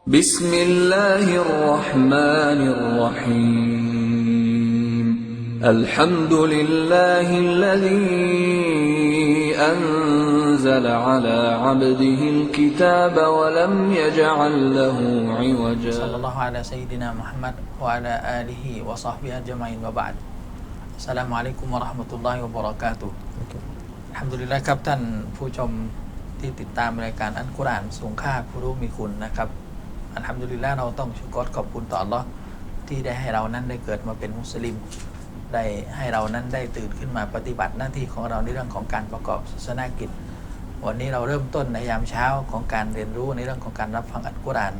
بسم الله الرحمن الرحيم الحمد لله الذي أنزل على عبده الكتاب ولم يجعل له عوجا صلى الله على سيدنا محمد وعلى آله وصحبه أجمعين وبعد السلام عليكم ورحمة الله وبركاته ทำดุลิลละครับท่านผู้ชมที่ติดตามรายการอันกุรอานสูงค่าผู้รู้มีคุณนะครับ อันทำดุลิลละเราต้องชุกรขอบคุณต่ออัลลอที่ได้ให้เรานั้นได้เกิดมาเป็นมุสลิม ได้ให้เรานั้นได้ตื่นขึ้นมาปฏิบัติหน้าที่ของเราในเรื่องของการประกอบศาสนากิจ วันนี้เราเริ่มต้นในยามเช้าของการเรียนรู้ในเรื่องของการรับฟังอัลกุรอาน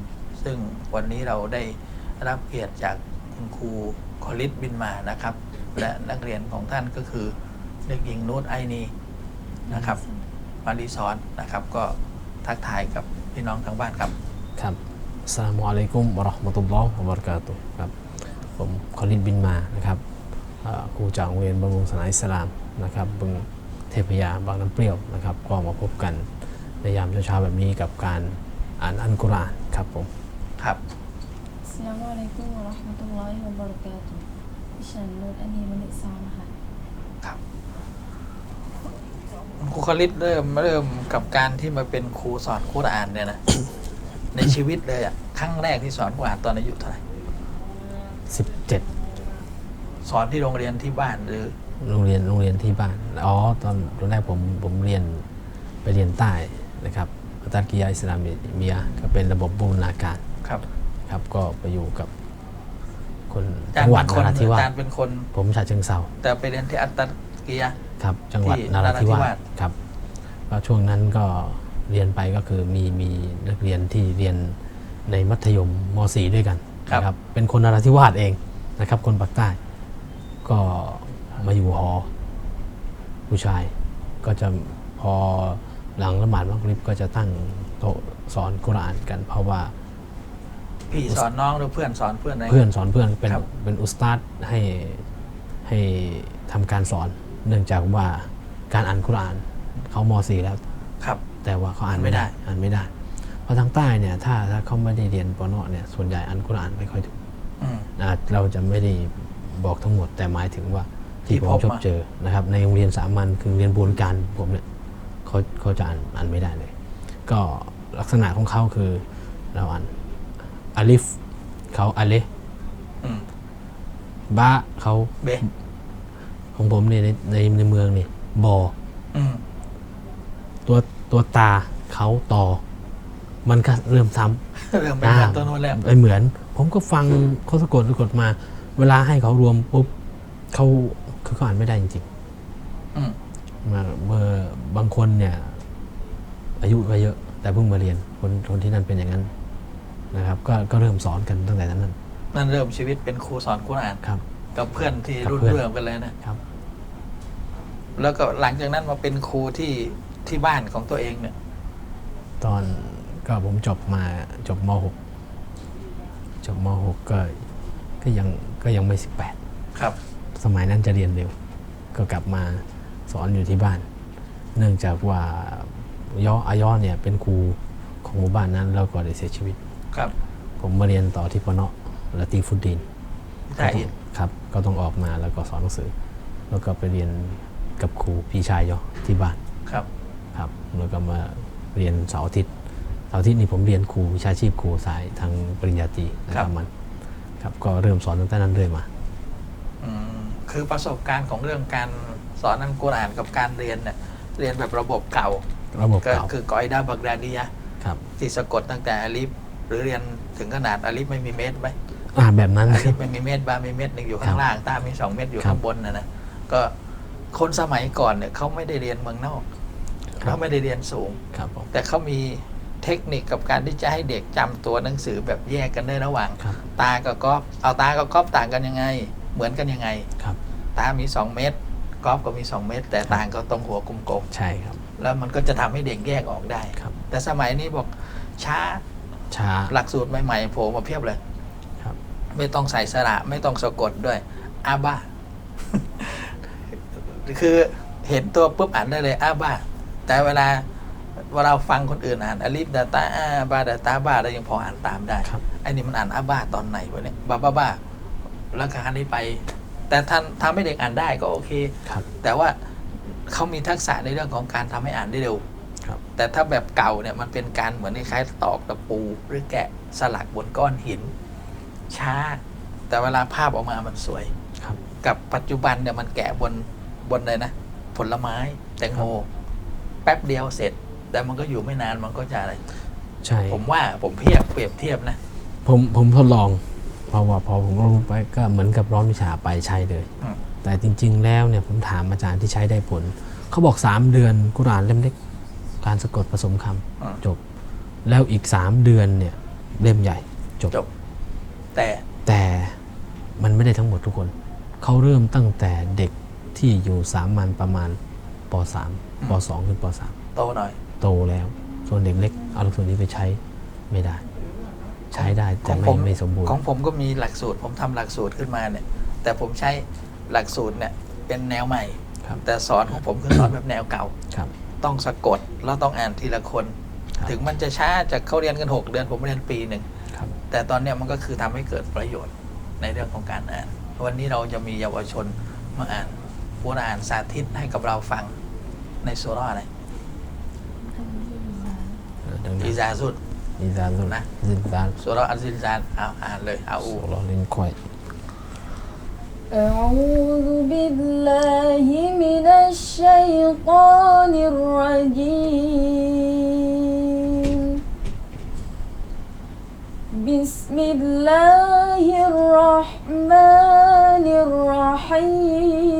ซึ่งวันนี้เราได้รับเกียรติจากคุณครูคอลิสบินมานะครับ และนักเรียนของท่านก็คือเด็กหญิงนูตไอนีนะครับมารีสอนนะครับ ก็ทักทายกับพี่น้องทางบ้านครับครับ สสลามุอะลัยกุมวะเราะห์มะตุลลอฮ์วะบะเราะกาตุฮ์ครับผมคอลินบินมานะครับเอ่อครูจากโรงเรียนบำรุงศาสนาอิสลามนะครับบึงเทพยาบางน้ำเปรี้ยวนะครับก็มาพบกันในยามเช้าๆแบบนี้กับการอ่านอัลกุรอานครับผมครับ Assalamu alaikum warahmatullahi wabarakatuh ดิฉันนุชอันนีมณิซอนค่ะครับคุณครูคอลิสเริ่มเริ่มกับการที่มาเป็นครูสอนคุรอานเนี่ยนะ ในชีวิตเลยอะครั้งแรกที่สอนคุรอานตอนอายุเท่าไหร่17สอนที่โรงเรียนที่บ้านหรือโรงเรียนโรงเรียนที่บ้านอ๋อตอนตอนแรกผมผมเรียนไปเรียนใต้นะครับอัตตกิยาอิสลามเมียก็เป็นระบบบูรณาการครับครับก็ไปอยู่กับคนอาจารจังย์หวัเป็ดนคนนราธิวาอาสจารย์เป็นคน ผมฉะเชิงเซาแต่ไปเรียนที่อัตตกิยะครับ จังหวัดที่นราธิวานราธิวาสสครับก็ช่วงนั้นก็ เรียนไปก็คือมีมีนักเรียนที่เรียนในมัธยมม .4 ด้วยกันนะครับเป็นคนนราธิวาสเองนะครับ คนปากใต้ ก็มาอยู่หอ ผู้ชายก็จะพอหลังละหมาดมักริบก็จะตั้งโต๊ะสอนกุรอานกัน เพราะว่า พี่สอนน้องหรือเพื่อนสอนเพื่อนอะไรเพื่อนสอนเพื่อนเป็นครับเป็นอุสตาดให้ให้ทำการสอน เนื่องจากว่าการอ่านกุรอานเขาม .4 แล้วครับ แต่ว่าเขาอ่านไม่ไม่ได้ได้อ่านไม่ได้ เพราะทางใต้เนี่ยถ้าถ้าเขาไม่ได้เรียนปนเนี่ยส่วนใหญ่อ่านกุรอานไม่ค่อยถูกอืมนะเราจะไม่ได้บอกทั้งหมด แต่หมายถึงว่าที่ที่ผมพบชอบมาเจอนะครับในโรงเรียนสามัญคือโรงเรียนบูรณาการผมเนี่ยเขาเขาจะอ่านอ่านไม่ได้เลย ก็ลักษณะของเขาคือเราอ่านอาลิฟเขาอาเลอืมบะเขาเบของผมเนี่ยในในในเมืองนี่บออืมตัว ตัวตาเขาต่อ มันก็เริ่มซ้ำเริ่มเป็นแบบตัวนู้นแล้วไม่เหมือน ผมก็ฟังเขาสะกดสะกดมา เวลาให้เขารวมปุ๊บเขาคือเขาอ่านไม่ได้จริงอืมๆมาเบอร์บางคนเนี่ย อายุก็เยอะ แต่เพิ่งมาเรียนคนคนที่นั่นเป็นอย่างนั้นนะครับ ก็ก็เริ่มสอนกันตั้งแต่นั้นนั่นเริ่มชีวิตเป็นครูสอนกุรอาน ครับ กับเพื่อนที่กับรุ่นเพื่อน เรื่องกันเลยนะ ครับ แล้วก็หลังจากนั้นมาเป็นครูที่ ที่บ้านของตัวเองเนี่ย ตอนก็ผมจบมาจบม .6 จบม .6 ก็ก็ยังก็ยังไม่18ครับสมัยนั้นจะเรียนเร็ว ก็กลับมาสอนอยู่ที่บ้าน เนื่องจากว่าย่ออาย่อเนี่ยเป็นครูของหมู่บ้านนั้นแล้วก็ได้เสียชีวิต ครับผมมาเรียนต่อที่ปะเนาะละตีฟุดดินใช่อินครับ ก็ต้องออกมาแล้วก็สอนหนังสือ แล้วก็ไปเรียนกับครูพี่ชายย่อที่บ้าน ครับ ครับแล้วก็มาเรียนเสาร์อาทิตย์เสาร์อาทิตย์นี่ผมเรียนครูวิชาชีพครูสายทางปริญญาตรีนะครับมันครับก็เริ่มสอนตั้งแต่นั้นเรื่อยมาอืมคือประสบการณ์ของเรื่องการสอนนันกุรอานกับการเรียนเนี่ยเรียนแบบระบบเก่าระบบก็เก่าคือกอยดาบักดาดียะครับที่สะกดตั้งแต่อาลิฟหรือเรียนถึงขนาดอาลิฟไม่มีเม็ดไหมอ่าแบบนั้นอาคลิรัฟบไม่มีเม็ดบามีเม็ดหนึ่งอยู่ครัข้างบล่างตามีสองเม็ดอยู่ครับข้างบนนะนะก็คนสมัยก่อนเนี่ยเขาไม่ได้เรียนเมืองนอกครับ เขาไม่ได้เรียนสูง ครับผม แต่เขามีเทคนิคกับการที่จะให้เด็กจำตัวหนังสือแบบแยกกันได้ระหว่าง ครับ ตากับกอฟเอาตากับกอฟต่างกันยังไง เหมือนกันยังไง ครับ ตามี 2 เม็ดกอฟก็มี 2 เม็ดแต่ต่างก็ตรงหัวกลมใช่ครับ ๆแล้วมันก็จะทำให้เด็กแยกออกได้ ครับ แต่สมัยนี้บอกช้าช้า หลักสูตรใหม่ๆโผล่มาเพียบเลยครับ ไม่ต้องใส่สระไม่ต้องสะกดด้วยอาบ้า คือเห็นตัวปุ๊บอ่านได้เลยอาบ้า แต่เวลาเวลาฟังคนอื่นอ่านอลิฟดาตาอาบาดาตาบาเรายังพออ่านตามได้ครับไอ้นี่มันอ่านอาบาตอนไหนวะเนี่ยบาบ้าบ้าแล้วก็อ่านได้ไป แต่ท่านทำให้เด็กอ่านได้ก็โอเคครับ แต่ว่าเขามีทักษะในเรื่องของการทำให้อ่านได้เร็วครับ แต่ถ้าแบบเก่าเนี่ยมันเป็นการเหมือนคล้ายๆตอกตะปู หรือแกะสลักบนก้อนหิน ช้า แต่เวลาภาพออกมามันสวยครับ กับปัจจุบันเนี่ยมันแกะบนบนเลยนะ ผลไม้แตงโม แป๊บเดียวเสร็จ แต่มันก็อยู่ไม่นานมันก็จะอะไร ใช่ ผมว่าผมเพียบเปรียบเทียบนะ ผมผมทดลองเพราะว่าพอผมรู้ไปก็เหมือนกับร้อนวิชาไปใช้เลย อืม แต่จริง ๆ แล้วเนี่ยผมถามอาจารย์ที่ใช้ได้ผล เขาบอก 3 เดือนกุรอานเล่มเล็กการสะกดผสมคำอืมจบ แล้วอีก 3 เดือนเนี่ยเล่มใหญ่จบ จบ แต่แต่มันไม่ได้ทั้งหมดทุกคน เขาเริ่มตั้งแต่เด็กที่อยู่สามัญประมาณ ป .3 ป .2 ขึ้นปโตหน่อย .3 โตแล้ว ส่วนเด็กเล็กเอาหลักสูตรนี้ไปใช้ไม่ได้ ใช้ได้แต่ของผมไม่ไม่สมบูรณ์ ของผมก็มีหลักสูตร ผมทำหลักสูตรขึ้นมาเนี่ย แต่ผมใช้หลักสูตรเนี่ยเป็นแนวใหม่ครับแต่สอนของผมคือสอนแบบแนวเก่าครับ ต้องสะกดแล้วต้องอ่านทีละคนครับถึงมันจะช้าจากเขาเรียนกัน 6 เดือนผมเรียนปีหนึ่งครับแต่ตอนเนี้ยมันก็คือทำให้เกิดประโยชน์ในเรื่องของการอ่าน วันนี้เราจะมีเยาวชนมาอ่านกุรอานสาธิตให้กับเราฟัง ในสุราะห์อะไร เออดังนั้น อิซาซุด อิซาลุ นะ ซินซาน สุราะห์อัลซินซานเอาอ่านเลยเอาอู สุรอลินควาย أعوذ بالله من الشيطان الرجيم بسم الله الرحمن الرحيم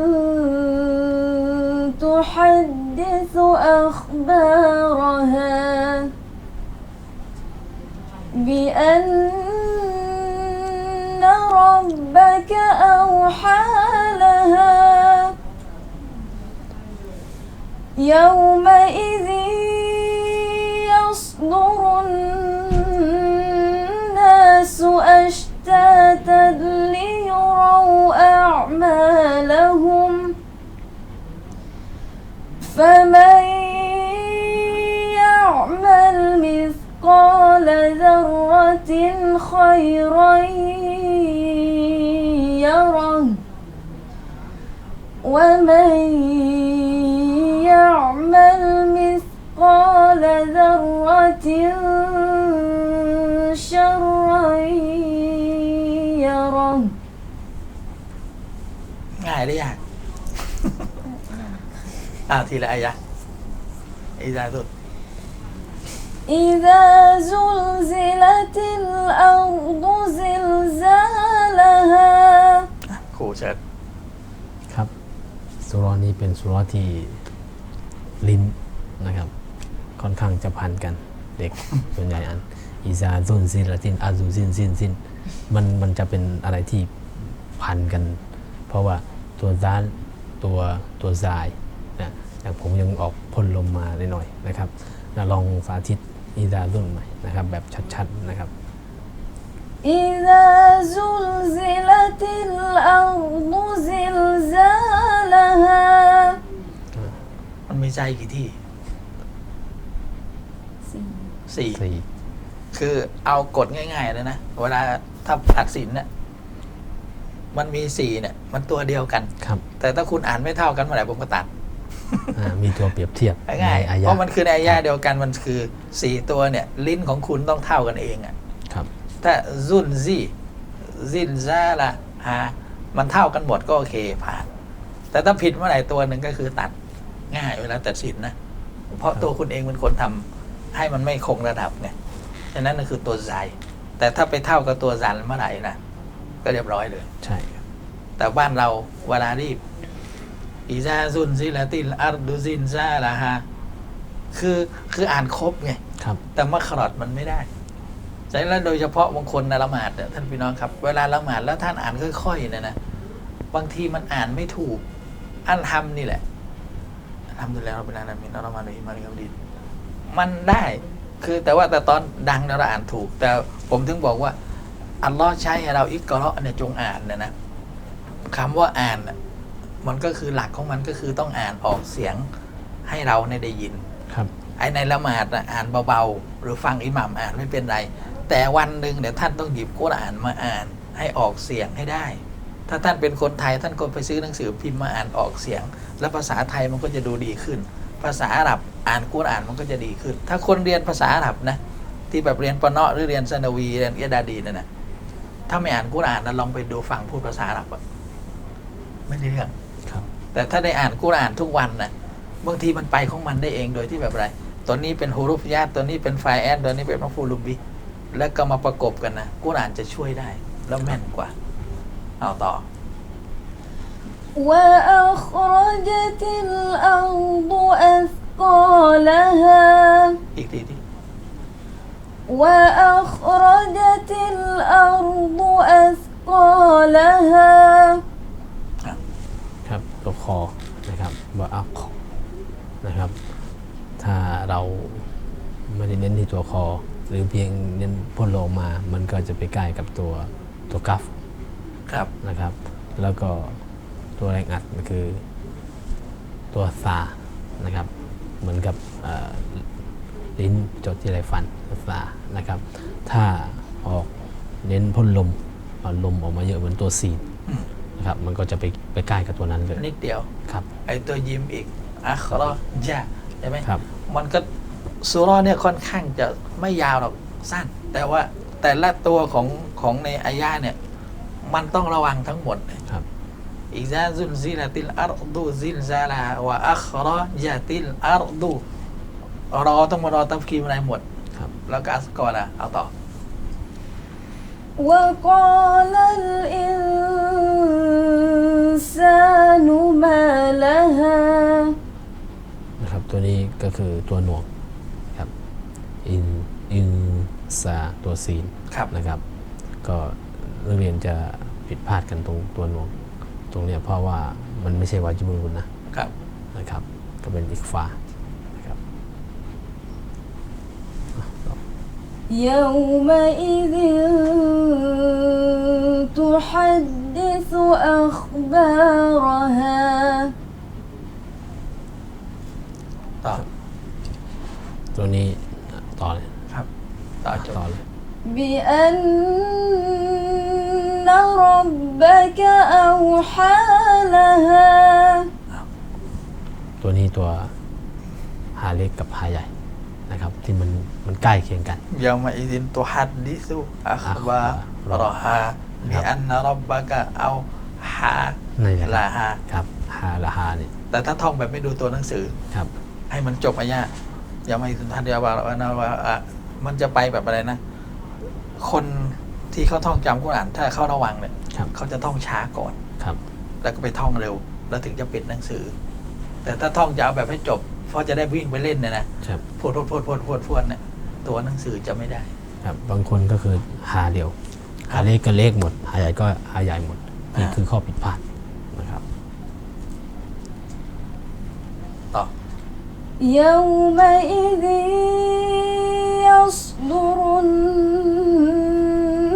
أخبارها بأن ربك أوحى لها يومئذ خيرا يره ومن يعمل مثقال ذرة شرا يره ง่ายหรือยาก อ้าวทีละอายะอิซาซุด إذا زلزلت الأرض زلزالها อ่ะครูเชิญ ครับสุรอนี้เป็นสุรอที่ลิ้นนะครับ ค่อนข้างจะพันกันเด็ก ส่วนใหญ่อันอีซาซุนซินละตินอาซูซินซินซินมันมันจะเป็นอะไรที่พันกัน เพราะว่าตัวซานตัวตัวซายนะอย่างผมยังออกพ่นลมมาหน่อยๆนะครับนะลองสาธิต อิดารุ่นใหม่นะครับแบบชัดๆนะครับอิดาซุลซิลติลอัลดุซิลซาลฮามันมีใจกี่ที่สี่สี่คือเอากฎง่ายๆเลยนะ เวลาถ้าตัดสินเนี่ยมันมีสี่เนี่ย มันตัวเดียวกันครับ แต่ถ้าคุณอ่านไม่เท่ากันเมื่อไหร่ผมก็ตัด อ่ามีตัวเปรียบเทียบง่ายในอาๆยะเพราะมันคือในอายะเดียวกันมันคือสี่ตัวเนี่ย ลิ้นของคุณต้องเท่ากันเองอะครับ ถ้าซุนซีซินซาละฮะมันเท่ากันหมดก็โอเคผ่าน แต่ถ้าผิดเมื่อไหร่ตัวหนึ่งก็คือตัดง่ายเวลาตัดสินนะ เพราะตัวคุณเองเป็นคนทำให้มันไม่คงระดับไงฉะนั้นนั่นคือตัวใจแต่ถ้าไปเท่ากับตัวซันเมื่อไหร่นะก็เรียบร้อยเลย ใช่ครับแต่บ้านเราเวลารีบ อีซาซุนซิลาติลอัรดุซินซาลาฮาคือคืออ่านครบไงครับ แต่มัครอดมันไม่ได้ฉะนั้นโดยเฉพาะบางคนนะละหมาดเนี่ยท่านพี่น้องครับ เวลาละหมาดแล้วท่านอ่านค่อยๆเนี่ยนะบางทีมันอ่านไม่ถูกอันทำนี่แหละทำดูแล้วเราเป็นอานามินเรามาเลยมาเลยครับดีมันได้คือแต่ว่าแต่ตอนดังเราอ่านถูก แต่ผมถึงบอกว่า อัลลอฮ์ใช้ให้เราอิกกอเราะห์เนี่ยจงอ่านเนี่ยนะคำว่าอ่านน่ะ มันก็คือหลักของมันก็คือต้องอ่านออกเสียงให้เราเนี่ยได้ยิน ครับ ไอ้ในละหมาดน่ะอ่านเบาๆ หรือฟังอิหมัมอ่านไม่เป็นไร แต่วันหนึ่งเดี๋ยวท่านต้องหยิบกุรอานมาอ่านให้ออกเสียงให้ได้ ถ้าท่านเป็นคนไทยท่านก็ไปซื้อหนังสือพิมพ์มาอ่านออกเสียง แล้วภาษาไทยมันก็จะดูดีขึ้น ภาษาอาหรับอ่านกุรอานมันก็จะดีขึ้น ถ้าคนเรียนภาษาอาหรับนะที่แบบเรียนปะเนาะหรือเรียนซานาวีเรียนเอียดาดีนั่นนะถ้าไม่อ่านกุรอานนะลองไปดูฟังพูดภาษาอาหรับอะไม่ได้เรื่องครับ แต่ถ้าได้อ่านกุรอานทุกวันนะบางทีมันไปของมันได้เองโดยที่แบบอะไร ตัวนี้เป็นฮูรุฟยาตตัวนี้เป็นไฟแอนตัวนี้เป็นมัฟฟูลุบิ แล้วก็มาประกบกันนะกุรอานจะช่วยได้ แล้วแม่นกว่า เอาต่อ وأخرجت الأرض أثقالها อีกทีที่ وأخرجت الأرض أثقالها ครับตัวคอนะครับว่าอักนะครับ ถ้าเราไม่ได้เน้นที่ตัวคอ หรือเพียงเน้นพ่นโลมา มันก็จะไปใกล้กับตัวตัวกัฟครับนะครับ แล้วก็ตัวแรงอัดก็คือตัวซานะครับ เหมือนกับเอ่อลิ้นจดที่ไรฟันซานะครับ ถ้าออกเน้นพ่นลมเอาลมออกมาเยอะเหมือนตัวซีนอืมนะ ครับ มันก็จะไปไปใกล้กับตัวนั้นเลย นิดเดียว ครับ ไอตัวยิมอีกอัครอจาใช่ไหม ครับ มันก็ซูเรอเนี่ยค่อนข้างจะไม่ยาวหรอกสั้น แต่ว่าแต่ละตัวของของในอายะเนี่ย มันต้องระวังทั้งหมดเลย ครับ อิซาซุนซิลาติลอัรดูซิลซาลาวะอัครจาติลอัรดูรอต้องมารอตัฟคีมอะไรหมด ครับ แล้วก็อัสกอร์ละเอาต่อ وقال الإنسان insanu ma laha นะครับตัวนี้ก็คือตัวหน่วงครับอินอินซาตัวซีนครับนะครับ ก็นักเรียนจะผิดพลาดกันตรงตัวหน่วง ตรงเนี้ยเพราะว่ามันไม่ใช่วาจิบุลกุลนะครับนะครับ ก็เป็นอีกฝา يومئذ تحدث أخبارها ต่อ ตัวนี้ต่อเลย ครับ ต่อจบ ต่อเลย بأن ربك أوحى لها ตัวนี้ตัวหาเล็กกับหาใหญ่นะครับ ที่มันมันใกล้เคียงกันยามาอิดินตุฮัดดิซุอัคบารรอฮาบิอันนรับบะกะเอาฮานี่นแหละลาฮาครับฮาละฮาเนี่ยแต่ถ้าท่องแบบไม่ดูตัวหนังสือครับ ให้มันจบอายะอย่ามาอิดินทันยาบาระนะว่าอะมันจะไปแบบอะไรนะ คนที่เขาท่องจำกุรอานถ้าเขาระวังเนี่ยครับเขาจะท่องช้าก่อนครับ แล้วก็ไปท่องเร็ว แล้วถึงจะปิดหนังสือ แต่ถ้าท่องจะเอาแบบให้จบ เพราะจะได้วิ่งไปเล่นเนี่ยนะครับ พวดพวดพวดพวดพวดพวดเนี่ยตัวหนังสือจะไม่ได้ ครับ บางคนก็คือหาเดียว ครั หา บ เล็กก็เล็กหมด หาใหญ่ก็หาใหญ่หมด นี่ อ่า คือข้อผิดพลาดนะครับ ต่อ يومئذ يصدر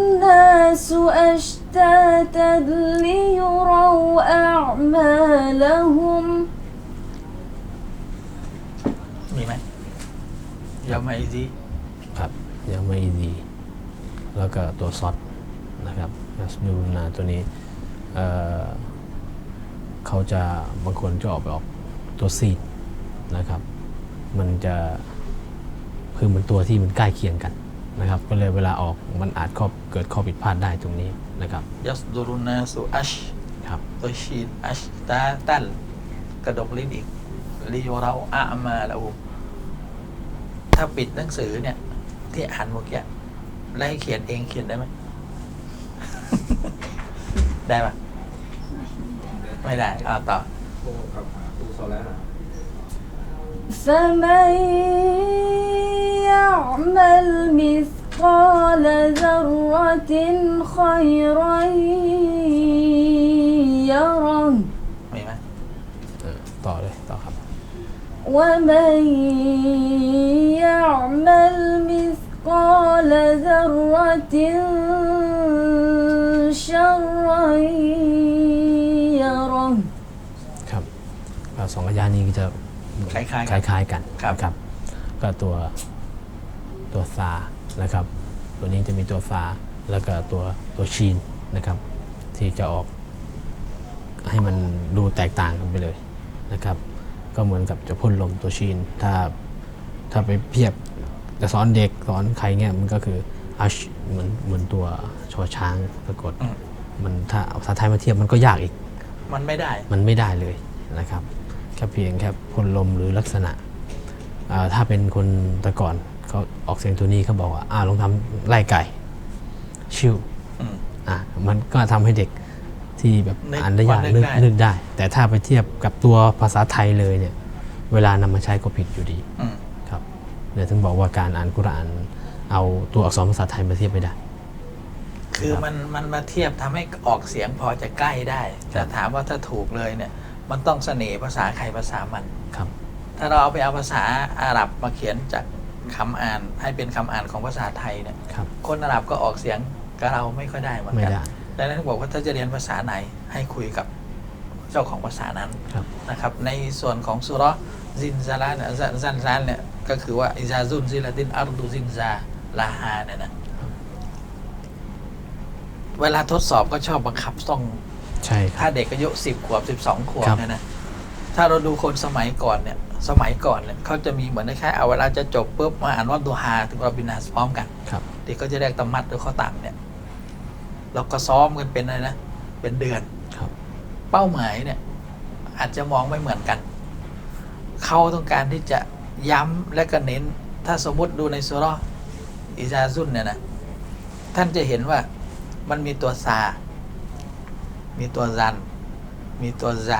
الناس أشتاتا ليروا أعمالهم ยามาอิซีครับยังไม่ดีแล้วก็ตัวซอสนะครับยัสดูนาตัวนี้เอ่อเขาจะบางคนจะออกไปออกตัวซีดนะครับ มันจะคือมันตัวที่มันใกล้เคียงกันนะครับ ก็เลยเวลาออกมันอาจข้อเกิดข้อผิดพลาดได้ตรงนี้นะครับยัสดุรุนาสุอัชครับตัวชีนอัชตาตันกระดกลิ้นอีกลิโยเราอามาแล้ว ถ้าปิดหนังสือเนี่ย ที่อ่านเมื่อกี้แล้วให้เขียนเองเขียนได้ไหม ได้ปะไม่ได้เอาต่อ ครูกับครูโซแล้วนะ فمن يعمل مثقال ذرة خيرا يره ومن يعمل مثقال ذرة شرا يره ครับก็สองอายานี้ก็จะ คล้ายๆ ค กัน ล้ายๆกัน ครับ นะครับ ก็ตัวตัวซานะครับ ตัวนี้จะมีตัวซาแล้วก็ตัวตัวชีนนะครับ ที่จะออก ให้มันดูแตกต่างกันไปเลยนะครับ ก็เหมือนกับจะพ่นลมตัวชีน ถ้าถ้าไปเทียบจะสอนเด็กสอนใครเงี้ยมันก็คืออัชเหมือนเหมือนตัวชอช้างสะกดอืมมันถ้าเอาภาษาไทยมาเทียบมันก็ยากอีก มันไม่ได้ มันไม่ได้เลยนะครับแค่เพียงแค่พ่นลมหรือลักษณะอ่าถ้าเป็นคนแต่ก่อนเขาออกเสียงตัวนี้เขาบอกว่าอ่าลองทำไล่ไก่ ชิวอืมอะมันก็ทำให้เด็ก ที่แบบนึกอ่านได้ยากพอนึนึกกได้นึกได้ แต่ถ้าไปเทียบกับตัวภาษาไทยเลยเนี่ย เวลานำมาใช้ก็ผิดอยู่ดีอืมครับเนี่ยถึงบอกว่าการอ่านกุรอาน เอาตัวอักษรภาษาไทยมาเทียบไม่ได้ คือมันมันมาเทียบทำให้ออกเสียงพอจะใกล้ได้แต่ถามว่าถ้าถูกเลยเนี่ย มันต้องเสน่ห์ภาษาใครภาษามันครับ ถ้าเราเอาไปเอาภาษาอาหรับมาเขียนจากคำอ่านให้เป็นคำอ่านของภาษาไทยเนี่ยครับคนอาหรับก็ออกเสียงกับเราไม่ค่อยได้เหมือนไม่กันได้ดังนั้นบอกว่าถ้าจะเรียนภาษาไหนให้คุยกับเจ้าของภาษานั้นครับนะครับ ในส่วนของสุเราะห์ซินซาลาเนี่ยซันซันซานเนี่ยก็คือว่าอิซาซุนซิลาตินอัรดูซินซาลาฮาเนี่ยนะเวลาทดสอบก็ชอบบังคับต้องใช่คถ้ารับเด็กอายุสิบขวบสิบสองขวบครับเนี่ยนะถ้าเราดูคนสมัยก่อนเนี่ย สมัยก่อนเนี่ยเขาจะมีเหมือนคล้ายๆเอาเวลาจะจบปุ๊บมาอ่านวัดดูฮาถึงเราบินาสพร้อมกันครับเด็กก็จะเรียกตำมัดหรือข้อต่ำเนี่ย แล้วก็ซ้อมกันเป็นอะไรนะ เป็นเดือนครับ เป้าหมายเนี่ย อาจจะมองไม่เหมือนกัน เขาต้องการที่จะย้ำและก็เน้น ถ้าสมมติดูในสุเราะห์อิซาซุนเนี่ยนะท่านจะเห็นว่ามันมีตัวซา มีตัวซัน มีตัวไซ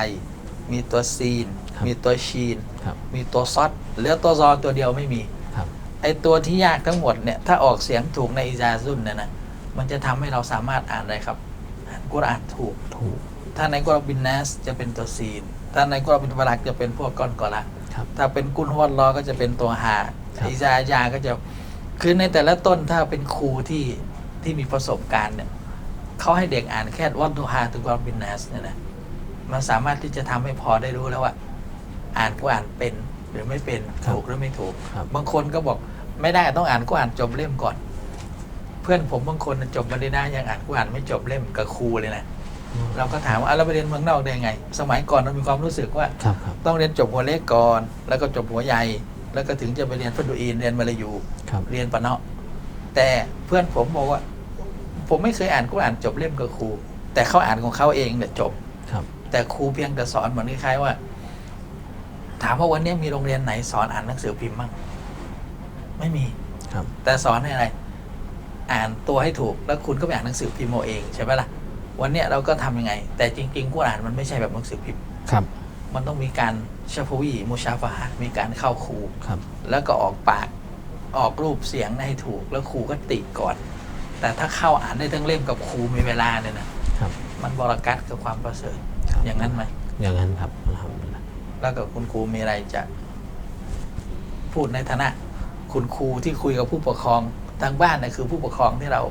มีตัวซีนครับมีตัวชีนครับมีตัวซอดเหลือตัวซอตัวเดียวไม่มีครับไอตัวที่ยากทั้งหมดเนี่ย ถ้าออกเสียงถูกในอิซาซุนเนี่ยนะ มันจะทำให้เราสามารถอ่านได้ครับอ่านกุรอานถูกถูก ถ้าในกุรอานบินนัสจะเป็นตัวซีน ถ้าในกุรอานบินบารักจะเป็นพวกก้อนกอละครับถ้าเป็นกุนฮวดรอก็จะเป็นตัวหาครับอิซายาก็จะคือในแต่ละต้นถ้าเป็นครูที่ที่มีประสบการณ์เนี่ยเขาให้เด็กอ่านแค่วัดดูฮาถึงกุรอานบินนัสเนี่ยนะมันสามารถที่จะทำให้พอได้รู้แล้วว่า อ่านก็อ่านเป็นหรือไม่เป็นครับถูกหรือไม่ถูกครับบางคนก็บอกไม่ได้ต้องอ่านก็อ่านจบเล่มก่อน เพื่อนผมบางคนน่ะจบมาได้ได้ยังอ่านก็อ่านไม่จบเล่มกับครูเลยนะเราก็ถามว่าอะเราไปเรียนเมืองนอกได้ยังไง สมัยก่อนเรามีความรู้สึกว่าครับครับต้องเรียนจบหัวเล็กก่อน แล้วก็จบหัวใหญ่ แล้วก็ถึงจะไปเรียนฟัดูอีนเรียนมาลายูครับเรียนปะเนาะแต่เพื่อนผมบอกว่า ผมไม่เคยอ่านก็อ่านจบเล่มกับครู แต่เขาอ่านของเขาเองเนี่ยจบครับ แต่ครูเพียงแต่สอนเหมือนคล้ายๆว่า ถามว่าวันนี้มีโรงเรียนไหนสอนอ่านหนังสือพิมพ์บ้างไม่มีครับ แต่สอนให้อะไร อ่านตัวให้ถูกแล้วคุณก็ไปอ่านหนังสือพิมพ์เอาเองใช่ไหมล่ะวันเนี้ยเราก็ทำยังไง แต่จริงๆกูอ่านมันไม่ใช่แบบหนังสือพิมพ์ครับ มันต้องมีการชาฟวีมูชาฟาฮะมีการเข้าครูครับ แล้วก็ออกปากออกรูปเสียงให้ถูก แล้วครูก็ติก่อน แต่ถ้าเข้าอ่านได้ทั้งเล่มกับครูมีเวลาเนี่ยนะครับ มันบรากัดกับความประเสริฐครับอย่างนั้นไหมอย่างนั้นครับอัลฮัมดุลิลละแล้วกับคุณครูมีอะไรจะ พูดในฐานะ คุณครูที่คุยกับผู้ปกครอง ทางบ้านเนี่ยคือผู้ปกครองที่เรา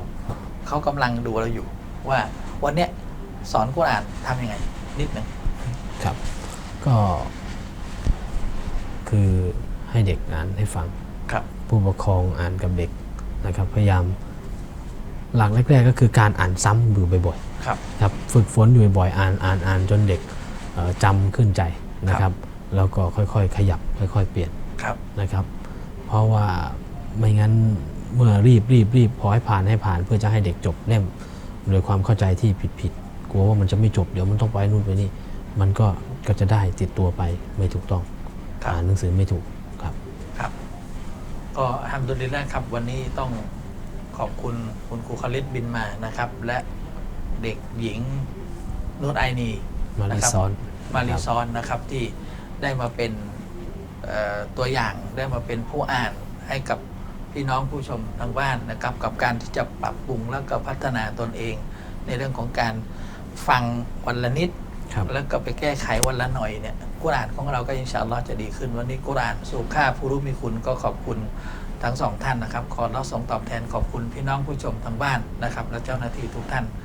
เขากำลังดูเราอยู่ ว่าวันเนี้ยสอนกุรอานทำยังไง นิดหนึ่งครับ ก็ คือให้เด็กอ่านให้ฟังครับ ผู้ปกครองอ่านกับเด็กนะครับ พยายาม หลักแรก ๆ ก็คือการอ่านซ้ำอยู่บ่อยครับๆครับ ฝึกฝนอยู่บ่อยๆอ่านอ่านอ่านจนเด็กเอ่อจำขึ้นใจนะครับ แล้วก็ค่อยๆ ขยับค่อย ๆ เปลี่ยนครับนะครับ เพราะว่าไม่งั้น เมื่อรีบรีบรีบพอให้ผ่านให้ผ่าน เพื่อจะให้เด็กจบเล่มโดยความเข้าใจที่ผิดผิดกลัวว่ามันจะไม่จบเดี๋ยวมันต้องไปนู่นไปนี่ มันก็ก็จะได้ติดตัวไปไม่ถูกต้องครับอ่านหนังสือไม่ถูกครับครับ ก็ฮัมดุลิลละครับ วันนี้ต้องขอบคุณคุณครูคาริดบินมานะครับ และเด็กหญิงนุชไอนีมานะริครับซอนมาริซอนนะครับที่ได้มาเป็นเอ่อตัวอย่างได้มาเป็นผู้อ่านให้กับ พี่น้องผู้ชมทางบ้านนะครับ กับการที่จะปรับปรุงแล้วก็พัฒนาตนเอง ในเรื่องของการฟังวันละนิด ครับ แล้วก็ไปแก้ไขวันละหน่อยเนี่ยกุรอานของเราก็อินชาอัลลอฮ์จะดีขึ้น วันนี้กุรอานสู่ค่าผู้รู้มีคุณก็ขอบคุณทั้งสองท่านนะครับ ขอรับส่งตอบแทนขอบคุณพี่น้องผู้ชมทางบ้านนะครับ และเจ้าหน้าที่ทุกท่านครับ